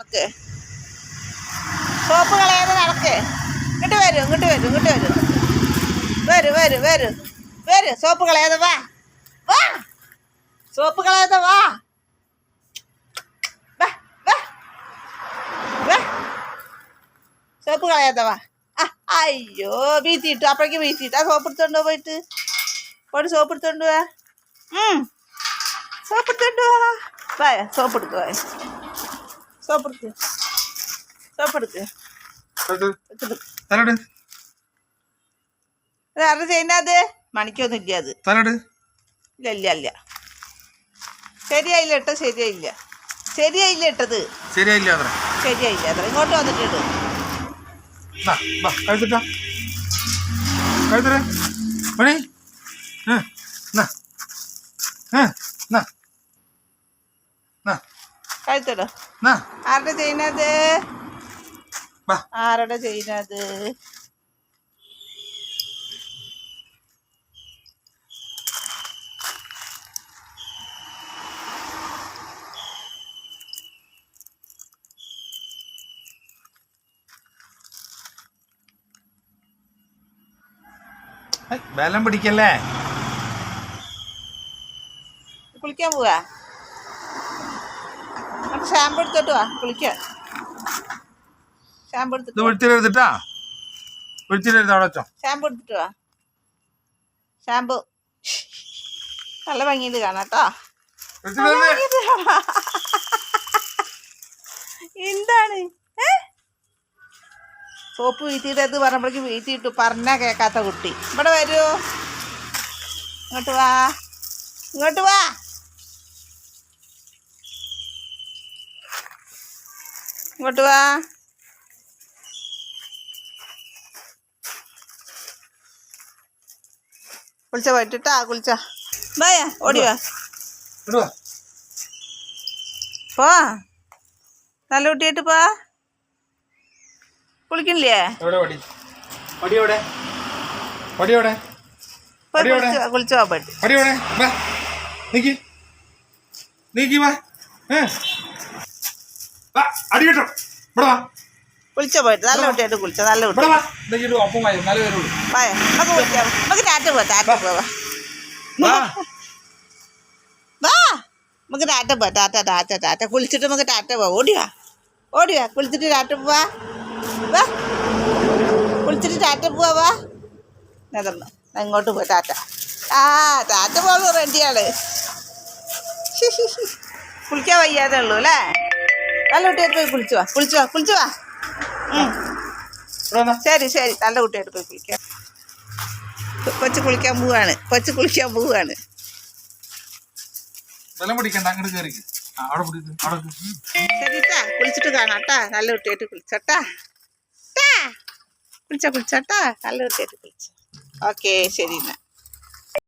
നടക്ക്. സോപ്പ് കളയാതെ നടക്ക്? ഇങ്ങോട്ട് വരൂ ഇങ്ങോട്ട് വരൂ ഇങ്ങോട്ട് വരൂ. വരൂ വരൂ വരൂ വരൂ. സോപ്പ് കളയാതെ വാ? വാ. സോപ്പ് കളയാതെ വാ? സോപ്പ് കളയാതെ വാ. അയ്യോ വീത്തിയിട്ടു അപ്പോഴേക്ക് വീത്തിയിട്ടു ആ സോപ്പ് എടുത്തോണ്ടോ പോയിട്ട്. പോയിട്ട് സോപ്പ് എടുത്തോണ്ട് വാ. സോപ്പ് എടുത്തോണ്ട് വാ. സോപ്പ് എടുത്തു എടുക്ക് സോപ്പ് എടുക്ക് എടുക്ക്. തലട് ഇത് ആരുടെ മണിക്കൊന്നും ഇല്ല അത്. തലട് ഇല്ല ഇല്ല ഇല്ല. ശരിയായില്ല ഇട്ടത് ശരിയായില്ല. ശരിയായില്ല ഇട്ടത്. ശരിയായില്ല അത്ര. ശരിയായില്ല അത്ര. ഇങ്ങോട്ട് കഴുത്തിട്ട. കഴുത്തര നാ. ഏ, നാ. നാ. കഴുത്തിടോ. ആരുടെ ചെയ്യുന്നത്. ആരുടെ ചെയ്യുന്നത്? ബലം പിടിക്കല്ലേ? കുളിക്കാൻ പോവാ? നമുക്ക് ഷാമ്പു എടുത്തോട്ട് വാ കുളിക്കാൻ ഷാമ്പു എടുത്തിട്ട് വാ. വിളിച്ചിട്ടെടുത്തിട്ടാ വിളിച്ചിട്ടെടുത്ത് അവിടെ വെച്ചോ. ഷാമ്പു എടുത്തിട്ട് വാ. ഷാമ്പു നല്ല ഭംഗിയിൽ കാണാട്ടോ. എന്താണ്? സോപ്പ് വീട്ടിയിട്ടത് പറഞ്ഞപ്പോഴേക്ക് വീട്ടിയിട്ടു പറഞ്ഞാ കേൾക്കാത്ത കുട്ടി. ഇവിടെ വരൂ. ഇങ്ങോട്ട് വാ. ഇങ്ങോട്ട് വാ. ഇങ്ങോട്ട് വാ. കുളിച്ച പോയിട്ടാ കുളിച്ച. ബായ ഓടി വാ. പോ. നല്ല കുട്ടിയായിട്ട് പോ. കുളിക്കണില്ലേ? കുളിച്ച് വാ. പോയിട്ട് നീക്കി വാ. ഏ. വാ അടി കിട്ടും. ഇവിടെ വാ. കുളിച്ച പോയിട്ട്. നല്ല കുട്ടിയായിട്ട് കുളിച്ച. നല്ല കുട്ടി. ഇവിടെ വാ. നീക്കി ഇടുവാ ഒപ്പം വായി? നല്ല വരുള്ളൂ. വായ നമുക്ക് കുളിക്കാം. നമുക്ക് ടാറ്റ പോവാ ടാറ്റ പോവാ. വാ. നമുക്ക് ടാറ്റ പോവാ ടാറ്റ ടാറ്റ ടാറ്റ. കുളിച്ചിട്ട് നമുക്ക് ടാറ്റ പോവാ. ഓടി വാ. ഓടി വാ. കുളിച്ചിട്ട് ടാറ്റ പോവാ. വാ. കുളിച്ചിട്ട് ടാറ്റ പോവാ വാ. നടന്നു ഇങ്ങോട്ട് പോയി ടാറ്റ. ആ ടാറ്റ പോവാൻ റെഡിയാണ് കുളിക്കാൻ വയ്യാതെ ഉള്ളൂ അല്ലേ? നല്ല കുട്ടിയായിട്ട് പോയി കുളിച്ചു വാ കുളിച്ചു വാ കുളിച്ചു വാ. ശരി ശരി. നല്ല കുട്ടിയായിട്ട് പോയി കുളിക്കാം. കൊച്ചു കുളിക്കാൻ പോവാണ്. കൊച്ചു കുളിക്കാൻ പോവാണ്. ശരിട്ടാ കുളിച്ചിട്ട് കാണാട്ടാ നല്ല കുട്ടിയായിട്ട് കുളിച്ചട്ടാ ട്ടാ. കുളിച്ച കുളിച്ചട്ടാ നല്ല കുട്ടിയായിട്ട് കുളിച്ച. ഓക്കെ ശരി എന്നാ.